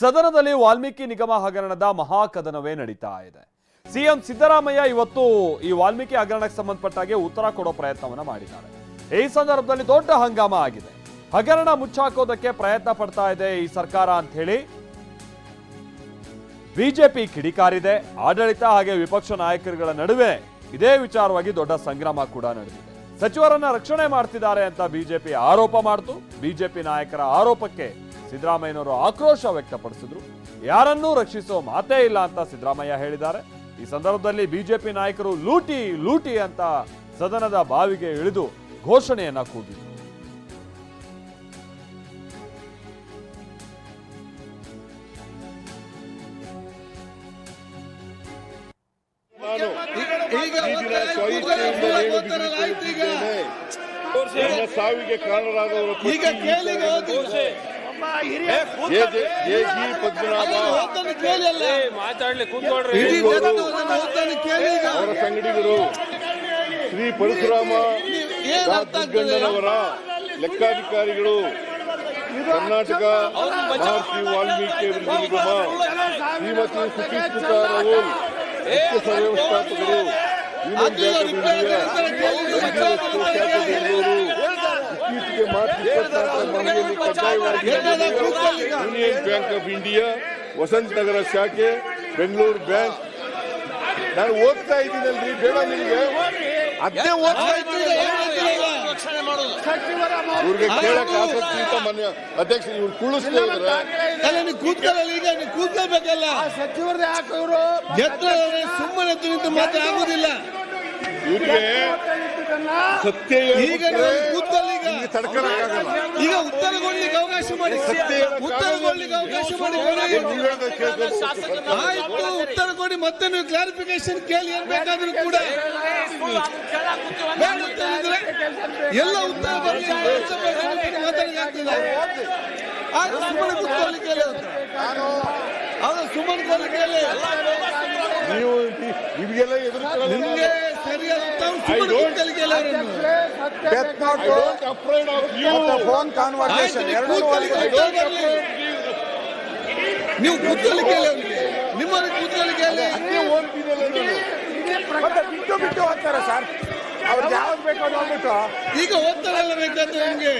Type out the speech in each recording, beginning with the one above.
ಸದನದಲ್ಲಿ ವಾಲ್ಮೀಕಿ ನಿಗಮ ಹಗರಣದ ಮಹಾಕದನವೇ ನಡೀತಾ ಇದೆ. ಸಿಎಂ ಸಿದ್ದರಾಮಯ್ಯ ಇವತ್ತು ಈ ವಾಲ್ಮೀಕಿ ಹಗರಣಕ್ಕೆ ಸಂಬಂಧಪಟ್ಟಾಗೆ ಉತ್ತರ ಕೊಡೋ ಪ್ರಯತ್ನವನ್ನ ಮಾಡಿದ್ದಾರೆ. ಈ ಸಂದರ್ಭದಲ್ಲಿ ದೊಡ್ಡ ಹಂಗಾಮ ಆಗಿದೆ. ಹಗರಣ ಮುಚ್ಚಾಕೋದಕ್ಕೆ ಪ್ರಯತ್ನ ಪಡ್ತಾ ಇದೆ ಈ ಸರ್ಕಾರ ಅಂತ ಹೇಳಿ ಬಿಜೆಪಿ ಕಿಡಿಕಾರಿದೆ. ಆಡಳಿತ ಹಾಗೆ ವಿಪಕ್ಷ ನಾಯಕರುಗಳ ನಡುವೆ ಇದೇ ವಿಚಾರವಾಗಿ ದೊಡ್ಡ ಸಂಗ್ರಾಮ ಕೂಡ ನಡೆದಿದೆ. ಸಚಿವರನ್ನ ರಕ್ಷಣೆ ಮಾಡ್ತಿದ್ದಾರೆ ಅಂತ ಬಿಜೆಪಿ ಆರೋಪ ಮಾಡ್ತು. ಬಿಜೆಪಿ ನಾಯಕರ ಆರೋಪಕ್ಕೆ ಸಿದ್ದರಾಮಯ್ಯನವರು ಆಕ್ರೋಶ ವ್ಯಕ್ತಪಡಿಸಿದ್ರು. ಯಾರನ್ನೂ ರಕ್ಷಿಸೋ ಮಾತೇ ಇಲ್ಲ ಅಂತ ಸಿದ್ದರಾಮಯ್ಯ ಹೇಳಿದ್ದಾರೆ. ಈ ಸಂದರ್ಭದಲ್ಲಿ ಬಿಜೆಪಿ ನಾಯಕರು ಲೂಟಿ ಲೂಟಿ ಅಂತ ಸದನದ ಬಾವಿಗೆ ಇಳಿದು ಘೋಷಣೆಯನ್ನ ಕೂಗಿದ್ರು. ಕಾರಣರಾದವರು ಈಗ ಈ ಹೋಗಿ ಸಾವಿಗೆ ಕಾರಣರಾದವರ ಅವರ ಸಂಗಡಿಗರು ಶ್ರೀ ಪರಶುರಾಮ ಗಂಡನವರ ಲೆಕ್ಕಾಧಿಕಾರಿಗಳು ಕರ್ನಾಟಕ ಮಹರ್ಷಿ ವಾಲ್ಮೀಕಿ ಅಭಿವೃದ್ಧಿ ನಿಗಮ ಶ್ರೀಮತಿ ಮುಖ್ಯ union bank of India NGO ಶಾಖೆ ಬೆಂಗಳೂರು. ಇತ್ತೀಚೆಗೆ ಮಾರ್ಚ್ ಮನವಿಯಲ್ಲಿ ಕಡ್ಡಾಯವಾಗಿ union bank of India Vasanth Nagar ಶಾಖೆ ಬೆಂಗಳೂರು ಬ್ಯಾಂಕ್. ನಾನು ಓದ್ತಾ ಇದ್ದೀನಲ್ರಿ ಬೇಡ ನಿಮಗೆ. ಅದೇ ಓದ್ತಾ ಇದ್ದೀನಿ. ಇವ್ರಿಗೆ ಕೇಳಕ್ ಆಸಕ್ತಿ ಅಂತ ಮನೆ ಅಧ್ಯಕ್ಷ ಇವ್ರು ಕುಳಿಸ್ತಾ ಇದ್ರೆ ಕೂತ್ಕೊಳ್ಳಲ್ಲ ಈಗ ನೀವು ಕೂತ್ಕೊಳ್ಬೇಕಲ್ಲ. ಸಚಿವರೇ ಯಾಕೆ ಇವರು? ಸುಮ್ಮನೆ ನಿಂತು ಮಾತ್ರ ಆಗುದಿಲ್ಲ. ಇವ್ರಿಗೆ ಸತ್ಯ ಈಗ ಕೂತ್ಕೊಳ್ಳಿ. ತಡ್ಕೊಳಕ್ಕಾಗಲ್ಲ. ಈಗ ಉತ್ತರ ಕೊಡ್ಲಿಕ್ಕೆ ಅವಕಾಶ ಮಾಡಿ. ಸತ್ಯ ಉತ್ತರ ಕೊಡ್ಲಿಕ್ಕೆ ಅವಕಾಶ ಮಾಡಿ. ಆಯ್ತು ಉತ್ತರ ಕೊಡಿ ಮತ್ತೆ ನೀವು ಕ್ಲಾರಿಫಿಕೇಶನ್ ಕೇಳಿ ಏನ್ ಬೇಕಾದ್ರೂ ಕೂಡ. ಎಲ್ಲ ಉತ್ತರ ಆಗ್ತಿಲ್ಲ ಆಯ್ತು ಸುಮ್ಮನೆ ಕೂತ್ಕೊಳ್ಳಿಕ್ಕೆ ಹೇಳಿ ಅವ್ರು. ಹೌದು ಸುಮ್ಮನೆ ಹೇಳಿ ನೀವು ನಿಮ್ಗೆಲ್ಲ ಎದುರು ನಿಮ್ಗೆ ಆಫ್ ಯು ಫೋನ್ ಕಾನ್ವರ್ಸೇಷನ್ ನೀವು ಎರಡು. ನೀವು ಅವ್ರಿಗೆ ನಿಮ್ಮಲ್ಲಿ ಕೂತ್ಕೊಳ್ಳಿಕ್ಕೆ ಹೇಳಿ ಮತ್ತೆ ಬಿಟ್ಟು ಬಿಟ್ಟು ಹೋಗ್ತಾರೆ ಸರ್. ಅವ್ರಿಗೆ ಯಾವ್ದು ಬೇಕೋ ನೋಡ್ಬಿಟ್ಟು ಈಗ ಓದ್ತಾರಲ್ಲ ಬೇಕಂತ ನಿಮ್ಗೆ.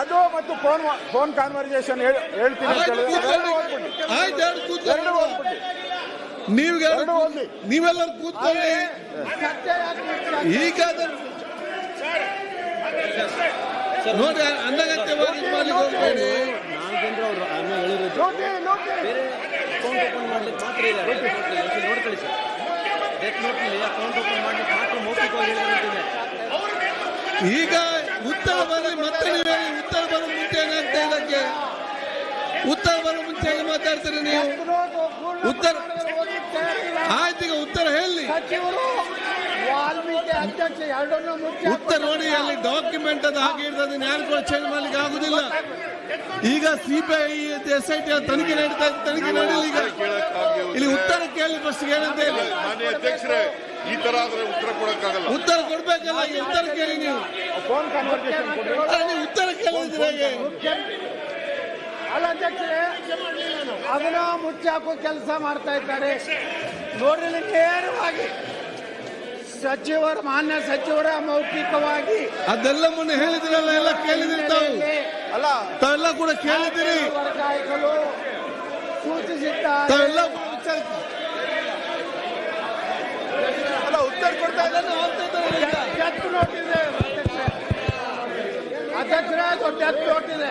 ಅದು ಮತ್ತು ಫೋನ್ ಫೋನ್ ಕಾನ್ವರ್ಸೇಷನ್ ಹೇಳ್ತೀನಿ ಅಂತ ಹೇಳಿ ಎರಡು ಓದ್ಬಿಟ್ಟು ಆಯ್ತು ಎರಡು ಓದ್ಬಿಟ್ಟು ನೀವು ಎರಡು ಓದ್ಲಿ ನೀವೆಲ್ಲರೂ ಕೂತ್ಕೊಳ್ಳಿ. ಈಗ ನೋಡಿ ಅನಗತ್ಯವಾಗಿ ಹೋಗ್ಬೇಡಿ. ನೋಡ್ಕೊಳ್ಳಿ ಸರ್. ಡೆತ್ ನೋಟ್ನಲ್ಲಿ ಅಕೌಂಟ್ ಓಪನ್ ಮಾಡ್ಲಿಕ್ಕೆ ಮಾತ್ರ ಮೌಖಿಕವಾಗಿ ಹೇಳಿದ್ರೆ ಈಗ ಉತ್ತರ ಬರಲಿ ಮತ್ತೆ ನೀವೇ ಉತ್ತರ ಬರೋ ಮುಂಚೆ ಏನಾಗ್ತಾ ಇದಕ್ಕೆ ಉತ್ತರ ಬರೋ ಮುಂಚೆ ಮಾತಾಡ್ತೀರಿ ನೀವು? ಉತ್ತರ ಆಯ್ತು ಈಗ ಉತ್ತರ ಹೇಳಿ. ಉತ್ತರ ನೋಡಿ ಅಲ್ಲಿ ಡಾಕ್ಯುಮೆಂಟ್ ಅದು ಹಾಗೆ ಇರ್ತದೆ ಯಾರು ಕೂಡ ಚೇಂಜ್ ಮಾಡ್ಲಿಕ್ಕೆ ಆಗುದಿಲ್ಲ. ಈಗ ಸಿಬಿಐ ಎಸ್ ಐ ಟಿ ತನಿಖೆ ನಡೀತಾ ಇದೆ ತನಿಖೆ ನಡೀಲಿ ಈಗ. ಇಲ್ಲಿ ಉತ್ತರ ಕೇಳಿ ಫಸ್ಟ್ ಏನಂತ ಹೇಳಿ. ಮಾನ್ಯ ಅಧ್ಯಕ್ಷರೇ ಈ ತರ ಆದ್ರೆ ಉತ್ತರ ಕೊಡಕ್ಕಾಗಲ್ಲ. ಉತ್ತರ ಕೊಡ್ಬೇಕಲ್ಲ ಉತ್ತರ ಕೇಳಿ ನೀವು. ಫೋನ್ ಕಾನ್ವರ್ಸೇಷನ್ ಕೊಡ್ರಿ. ಅಲ್ಲ, ಉತ್ತರ ಕೇಳಿದ್ರೆ ಅಲ್ಲ ಅಧ್ಯಕ್ಷರೇ ಅದನ್ನ ಮುಚ್ಚಾಕೋ ಕೆಲಸ ಮಾಡ್ತಾ ಇದ್ದಾರೆ. ನೋಡ್ರಿ ಇಲ್ಲಿ ನೇರವಾಗಿ ಸಚಿವರು ಮಾನ್ಯ ಸಚಿವರ ಮೌಖಿಕವಾಗಿ ಅದೆಲ್ಲ ಮೊನ್ನೆ ಹೇಳಿದ್ರಲ್ಲ ಎಲ್ಲ ಕೇಳಿದಿರಿ ತಾವು ಅಲ್ಲ. ತಾವೆಲ್ಲ ಕೂಡ ಕೇಳಿದಿರಿ. ವರ್ಗಾಯಿಸಲು ಸೂಚಿಸಿದ್ದಾರೆ. ತಾವೆಲ್ಲ ಅಲ್ಲ ಉತ್ತರ ಕೊಡ್ತಾ ಇಲ್ಲ ನೋಟ್ ಇದೆ ಅಧ್ಯಕ್ಷರೇ ಅದು ಡೆತ್ ನೋಟ್ ಇದೆ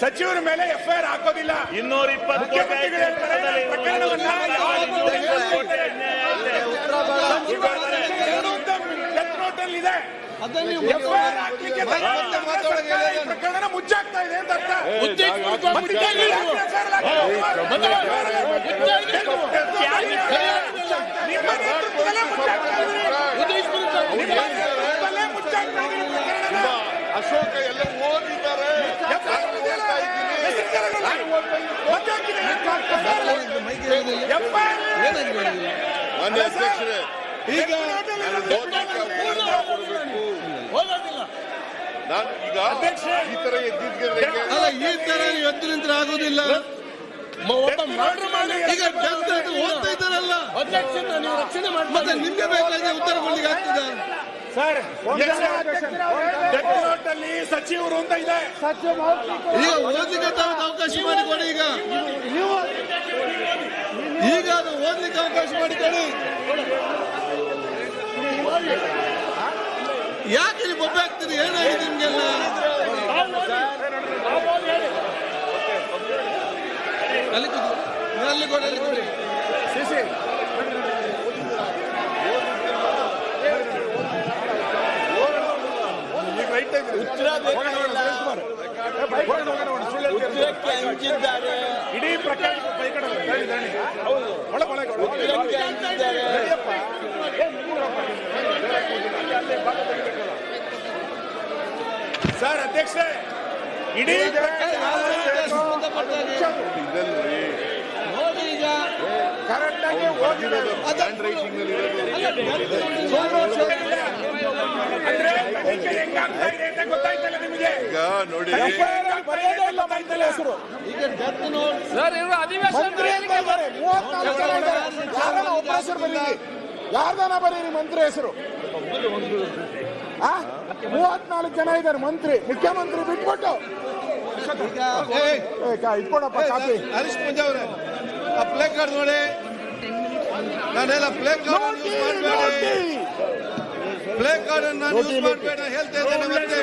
ಸಚಿವರ ಮೇಲೆ ಎಫ್ಐಆರ್ ಹಾಕೋದಿಲ್ಲ. ಇನ್ನೂರ ಇಪ್ಪತ್ತು ಡೆತ್ ಇದೆ ಪ್ರಕರಣ ಮುಚ್ಚಾಕ್ತಾ ಇದೆ ಅಂತ ಅರ್ಥ. ನಿಮ್ಮ ನೇತೃತ್ವದಲ್ಲೇ ಇದ್ದೀರಿ. ನಿಮ್ಮ ನೇತೃತ್ವದಲ್ಲೇ ಮುಚ್ಚಾಕ್ತಾ ಇದ್ದೀರಿ ಪ್ರಕರಣನ. ನಿಮ್ಮ ಅಶೋಕ ಎಲ್ಲ ಓದಿದ್ದಾರೆ ನಾನು ಓದ್ತಾ ಇದ್ದೀನಿ ನಾನು ಓದ್ತಾ ಇದ್ದೀನಿ. ಮುಚ್ಚಾಕಿದೆ. ಮೈಕ್ ಇರೋದಿಲ್ಲ. FIR ಏನಾಗಿದೆ ಇದು? ಮಾನ್ಯ ಅಧ್ಯಕ್ಷರೇ ಈಗ ನಾನು ಈಗ ಈ ತರ ಅಲ್ಲ ಈ ತರ ಎದ್ದು ನಿಂತ್ರೆ ಆಗುದಿಲ್ಲ ಮರ್ಡರ್ ಮಾಡಿ ಈಗ ಡೆತ್ ನೀವು ಓದ್ತಾ ಇದ್ದಾರಲ್ಲ ಮತ್ತೆ ನಿಮ್ಗೆ ಬೇಕಾದ್ರೆ ಉತ್ತರ ಕೊಡ್ಲಿಕ್ಕೆ ಆಗ್ತದ ಸರ್ ಅಲ್ಲಿ ಸಚಿವರು ಅಂತ ಇದೆ. ಈಗ ಓದಲಿಕ್ಕೆ ತಾವು ಅವಕಾಶ ಮಾಡಿಕೊಡಿ ಈಗ. ಈಗ ಅದು ಓದಲಿಕ್ಕೆ ಅವಕಾಶ ಮಾಡಿಕೊಡಿ. ಯಾಕೆ ನೀವು ಬೊಬ್ಬೆ ಆಗ್ತದೆ ಏನಾಗಿದೆ ನಿಮ್ಗೆಲ್ಲ? ಅಲ್ಲಿ ಕೊಡಿ ಅಲ್ಲಿ ಕೊಡಿ. ಉತ್ತರ ಇಡೀ ಪ್ರಕರಣ ಹೌದು ಸರ್ ಅಧ್ಯಕ್ಷ ಇಡೀ ನೋಡಿ ಈಗ ಕರೆಕ್ಟಾಗಿ ಓದಿರೋದು ಹ್ಯಾಂಡ್ ರೈಟಿಂಗ್ನಲ್ಲಿ ಇರೋದು ಅಂದ್ರೆ ತನಿಖೆ ಹೆಂಗಾಗ್ತಾ ಇದೆ ಅಂತ ಗೊತ್ತಾಯ್ತಲ್ಲ ನಿಮಗೆ ಈಗ ನೋಡಿ ಬರೆಯೋದೇ ಇಲ್ಲ ಹೆಸರು. ಮಂತ್ರಿ ಅಂತ ಇದ್ದಾರೆ. ಮೂವತ್ನಾಲ್ಕು ಜನ ಇದ್ದಾರೆ. ಯಾರನ್ನ ಒಬ್ಬ ಹೆಸರು ಬರೀರಿ? ಯಾರ್ದಾನ ಬರೀರಿ ಮಂತ್ರಿ ಹೆಸರು? ಆ? ಮೂವತ್ನಾಲ್ಕು ಜನ ಇದ್ದಾರೆ ಮಂತ್ರಿ. ಮುಖ್ಯಮಂತ್ರಿ ಬಿಟ್ಬಿಟ್ಟು. ಏ, ಏ, ಕಾ- ಇಟ್ಕೊಡಪ್ಪ ಕಾಪಿ. ಹರೀಶ್ ಪೂಜಾ ಅವರೇ ಆ ಪ್ಲೇ ಕಾರ್ಡ್ ನೋಡಿ. ನಾನೆಲ್ಲ ಪ್ಲೇ ಕಾರ್ಡ್ ಮಾಡಬೇಡಿ. ಪ್ಲೇ ಕಾರ್ಡ್ ಯೂಸ್ ಮಾಡಬೇಡ ಹೇಳ್ತಾ ಇದ್ದೇನೆ ಮತ್ತೆ.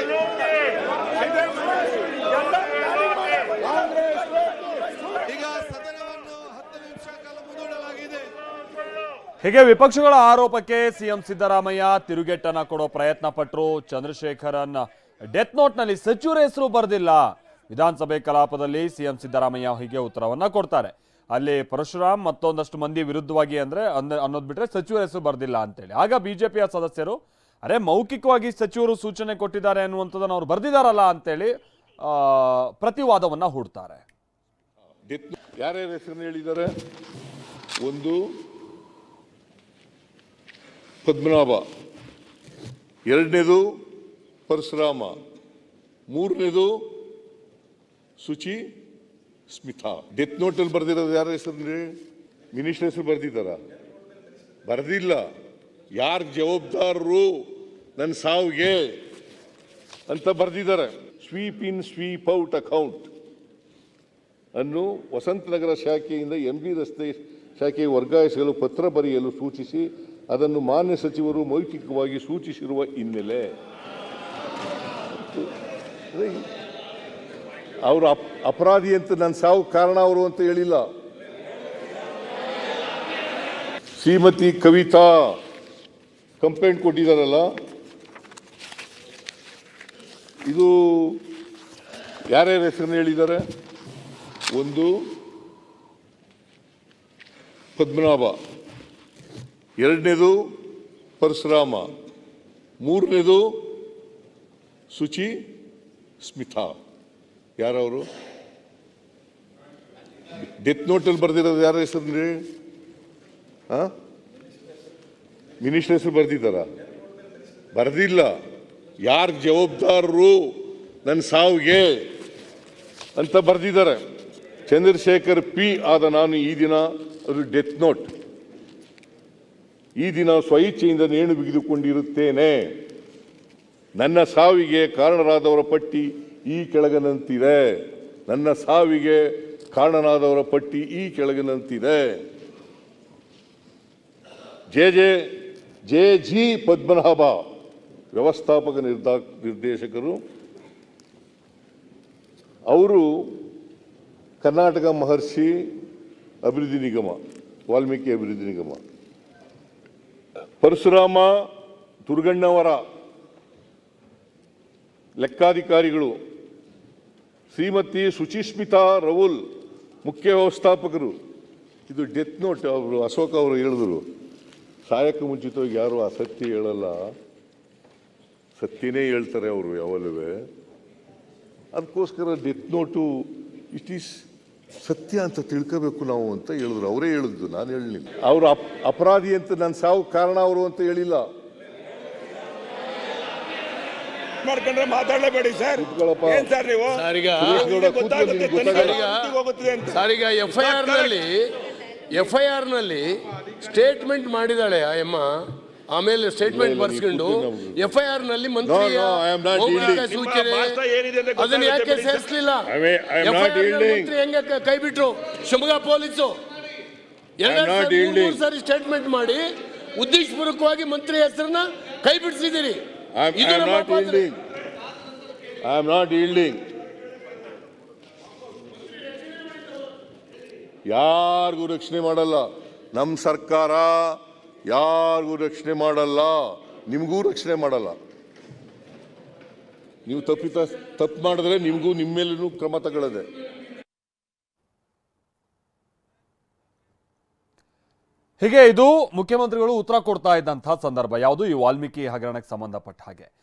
ಈಗ ಸದನವನ್ನು ಹತ್ತು ನಿಮಿಷ ಕಾಲ ಮುಂದೂಡಲಾಗಿದೆ. ಹೀಗೆ ವಿಪಕ್ಷಗಳ ಆರೋಪಕ್ಕೆ ಸಿಎಂ ಸಿದ್ದರಾಮಯ್ಯ ತಿರುಗೇಟನ್ನ ಕೊಡೋ ಪ್ರಯತ್ನ ಪಟ್ಟರು ಚಂದ್ರಶೇಖರನ್. ಡೆತ್ ನೋಟ್ನಲ್ಲಿ ಸಚಿವರ ಹೆಸರು ಬರೆದಿಲ್ಲ. ವಿಧಾನಸಭೆ ಕಲಾಪದಲ್ಲಿ ಸಿಎಂ ಸಿದ್ದರಾಮಯ್ಯ ಹೀಗೆ ಉತ್ತರವನ್ನ ಕೊಡ್ತಾರೆ. ಅಲ್ಲಿ ಪರಶುರಾಮ್ ಮತ್ತೊಂದಷ್ಟು ಮಂದಿ ವಿರುದ್ಧವಾಗಿ ಅಂದ್ರೆ ಅನ್ನೋದ್ ಅನ್ನೋದು ಬಿಟ್ರೆ ಸಚಿವರ ಹೆಸರು ಬರೆದಿಲ್ಲ ಅಂತೇಳಿ. ಆಗ ಬಿಜೆಪಿಯ ಸದಸ್ಯರು ಅರೆ ಮೌಖಿಕವಾಗಿ ಸಚಿವರು ಸೂಚನೆ ಕೊಟ್ಟಿದ್ದಾರೆ ಅನ್ನುವಂಥದ್ದನ್ನು ಅವ್ರು ಬರೆದಿದ್ದಾರಲ್ಲ ಅಂತೇಳಿ ಪ್ರತಿವಾದವನ್ನ ಹೂಡ್ತಾರೆ. ಡೆತ್ ಯಾರ್ಯಾರ ಹೆಸರನ್ನು ಹೇಳಿದ್ದಾರೆ? ಒಂದು ಪದ್ಮನಾಭ, ಎರಡನೇದು ಪರಶುರಾಮ, ಮೂರನೇದು ಸುಚಿ ಸ್ಮಿತಾ. ಡೆತ್ ನೋಟಲ್ಲಿ ಬರೆದಿರೋದು ಯಾರ ಹೆಸರು ಮಿನಿಸ್ಟರ್ ಹೆಸರು ಬರೆದಿದ್ದಾರ? ಬರೆದಿಲ್ಲ. ಯಾರು ಜವಾಬ್ದಾರರು? ನನ್ನ ಸಾವಿಗೆ ಅಂತ ಬರೆದಿದ್ದಾರೆ. Sweep in sweep out account ಅನ್ನು ವಸಂತನಗರ ಶಾಖೆಯಿಂದ ಎಂ ಬಿ ರಸ್ತೆ ಶಾಖೆಗೆ ವರ್ಗಾಯಿಸಲು ಪತ್ರ ಬರೆಯಲು ಸೂಚಿಸಿ ಅದನ್ನು ಮಾನ್ಯ ಸಚಿವರು ಮೌಖಿಕವಾಗಿ ಸೂಚಿಸಿರುವ ಹಿನ್ನೆಲೆ. ಅವರು ಅಪ್, ಅಪರಾಧಿ ಅಂತ ನನ್ನ ಸಾವು ಕಾರಣ ಅವರು ಅಂತ ಹೇಳಿಲ್ಲ. ಶ್ರೀಮತಿ ಕವಿತಾ ಕಂಪ್ಲೇಂಟ್ ಕೊಟ್ಟಿದ್ದಾರಲ್ಲ. ಇದು ಯಾರ್ಯಾರ ಹೆಸರನ್ನು ಹೇಳಿದ್ದಾರೆ? ಒಂದು, ಪದ್ಮನಾಭ. ಎರಡನೇದು, ಪರಶುರಾಮ. ಮೂರನೇದು, ಶುಚಿ ಸ್ಮಿತಾ. ಯಾರವರು? ಡೆತ್ ನೋಟಲ್ಲಿ ಬರೆದಿರೋದು ಯಾರ ಹೆಸರು ಹಾಂ ಮಿನಿಸ್ಟರ್ ಹೆಸರು ಬರೆದಿದ್ದಾರ? ಬರೆದಿಲ್ಲ. ಯಾರು ಜವಾಬ್ದಾರರು? ನನ್ನ ಸಾವಿಗೆ. ಅಂತ ಬರೆದಿದ್ದಾರೆ. ಚಂದ್ರಶೇಖರ್ ಪಿ ಆದ ನಾನು ಈ ದಿನ ಅದು ಡೆತ್ ನೋಟ್ ಈ ದಿನ ಸ್ವಇಚ್ಛೆಯಿಂದ ನೇಣು ಬಿಗಿದುಕೊಂಡಿರುತ್ತೇನೆ. ನನ್ನ ಸಾವಿಗೆ ಕಾರಣರಾದವರ ಪಟ್ಟಿ ಈ ಕೆಳಗನಂತಿದೆ ನನ್ನ ಸಾವಿಗೆ ಕಾರಣನಾದವರ ಪಟ್ಟಿ ಈ ಕೆಳಗನಂತಿದೆ J J J G Padmanabha, ವ್ಯವಸ್ಥಾಪಕ ನಿರ್ದಾ ನಿರ್ದೇಶಕರು ಅವರು ಕರ್ನಾಟಕ ಮಹರ್ಷಿ ಅಭಿವೃದ್ಧಿ ನಿಗಮ, ವಾಲ್ಮೀಕಿ ಅಭಿವೃದ್ಧಿ ನಿಗಮ. ಪರಶುರಾಮ ದುರ್ಗಣ್ಣವರ ಲೆಕ್ಕಾಧಿಕಾರಿಗಳು ಶ್ರೀಮತಿ ಸುಚಿಸ್ಮಿತಾ ರವುಲ್ ಮುಖ್ಯ ವ್ಯವಸ್ಥಾಪಕರು. ಇದು ಡೆತ್ ನೋಟ್ ಅವರು, ಅಶೋಕ ಅವರು ಹೇಳಿದ್ರು. ಸಾಯಕ್ಕೆ ಮುಂಚಿತವಾಗಿ ಯಾರು ಸತ್ಯ ಹೇಳಲ್ಲ. ಸತ್ಯನೇ ಹೇಳ್ತಾರೆ ಅವರು ಯಾವಲ್ಲೂ. ಅದಕ್ಕೋಸ್ಕರ ಡೆತ್ ನೋಟು ಇಟ್ ಈಸ್ ಸತ್ಯ ಅಂತ ತಿಳ್ಕೋಬೇಕು ನಾವು ಅಂತ ಹೇಳಿದ್ರು. ಅವರೇ ಹೇಳಿದ್ದು ನಾನು ಹೇಳಲಿಲ್ಲ. ಅವರು ಅಪ್ ಅಪರಾಧಿ ಅಂತ ನನ್ನ ಸಾವು ಕಾರಣ ಅವರು ಅಂತ ಹೇಳಿಲ್ಲ. ಮಾಡ್ಕೊಂಡ್ರೆ ಮಾತಾಡಲೇಬೇಡಿ ಸರ್. ಏನ್ ಸರ್ ನೀವು? ಸರ್, ಈಗ ಸುರೇಶ್ ಗೌಡ ಕೂತ್ಕೊಳ್ಳಿ, ಗೊತ್ತಾಗುತ್ತೆ ತನಿಖೆ ಮಾಡ್ಲಿಕ್ಕೆ ಅಂತ. ಸರ್ ಈಗ ಎಫ್ ಐ ಆರ್ನಲ್ಲಿ ಎಫ್ ಐ ಆರ್ನಲ್ಲಿ ಸ್ಟೇಟ್ಮೆಂಟ್ ಮಾಡಿದಾಳೆ ಆ ಅಮ್ಮ ಆಮೇಲೆ ಸ್ಟೇಟ್ಮೆಂಟ್ ಬರ್ಸ್ಕೊಂಡು ಎಫ್ ಐ ಆರ್ನಲ್ಲಿ ಮಂತ್ರಿಯ. ಸೂಚನೆ ಏನಿದೆ ಅದನ್ನ ಯಾಕೆ. ಸೇರಿಸಲಿಲ್ಲ. ಮಂತ್ರಿ ಹೆಂಗೆ ಕೈ ಬಿಟ್ರು Shivamogga police not sorry, statement ಮಾಡಿ ಉದ್ದೇಶಪೂರ್ವಕವಾಗಿ ಮಂತ್ರಿ ಹೆಸರನ್ನ ಕೈ ಬಿಡಿಸಿದ್ದೀರಿ I ಇದು am ನಮ್ಮ not ಪಾತ್ರ. I am not yielding. ಯಾರಿಗೂ ರಕ್ಷಣೆ ಮಾಡಲ್ಲ ನಮ್ಮ ಸರ್ಕಾರ ಯಾರಿಗೂ ರಕ್ಷಣೆ ಮಾಡಲ್ಲ, ನಿಮಗೂ ರಕ್ಷಣೆ ಮಾಡಲ್ಲ. ನೀವು ತಪ್ಪಿತ ತಪ್ಪು ಮಾಡಿದ್ರೆ ನಿಮಗೂ ನಿಮ್ಮ ಮೇಲೂ ಕ್ರಮ ತಗೊಳ್ಳದೆ. ಹೀಗೆ ಇದು ಮುಖ್ಯಮಂತ್ರಿಗಳು ಉತ್ತರ ಕೊಡ್ತಾ ಇದ್ದಂತಹ ಸಂದರ್ಭ, ಯಾವುದು ಈ ವಾಲ್ಮೀಕಿ ಹಗರಣಕ್ಕೆ ಸಂಬಂಧಪಟ್ಟ ಹಾಗೆ.